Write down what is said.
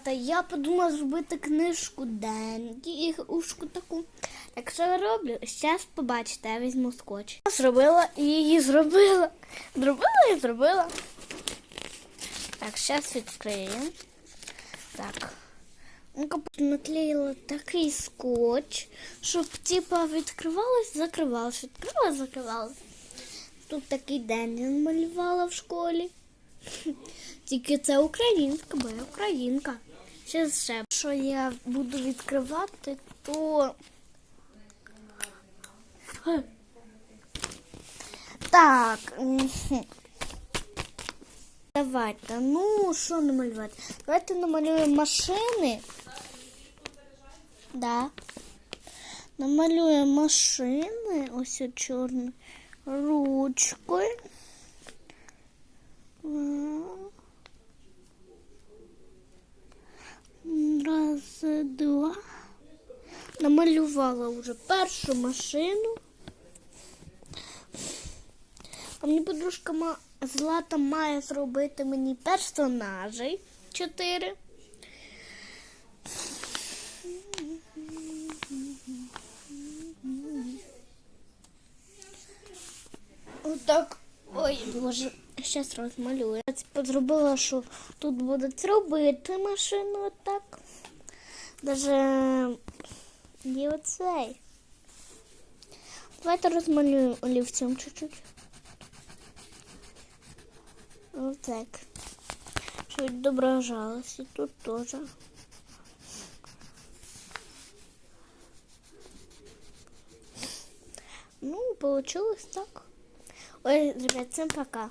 ребята, я подумала зробити книжку деньги, ігрушку таку. Так що я роблю? Зараз побачите, я візьму скотч. Зробила і її зробила. Зробила і зробила. Так, зараз відкриємо. Так. Наклеїла такий скотч, щоб типа відкривалось, закривалось, відкривалось, закривалось. Тут такий день малювала в школі. Тільки це українська, бо я українка. Ще ще. Що я буду відкривати, то. Ге. Так. мгм. Давайте. Ну, що намалювати? Давайте намалюємо машини. Да. Намалюємо машини. Ось чорною ручкою. Намалювала вже першу машину. А мені подружка. Злата має зробити мені персонажей чотири. Отак. Ой, боже, зараз розмалюю. Я зробила, що тут будуть робити машину отак. Даже і оцей. Давайте розмалюємо олівцем чуть-чуть. Отак. Щоб відображалось. І тут теж. Ну, получилось так. Ой, ребят, всем пока.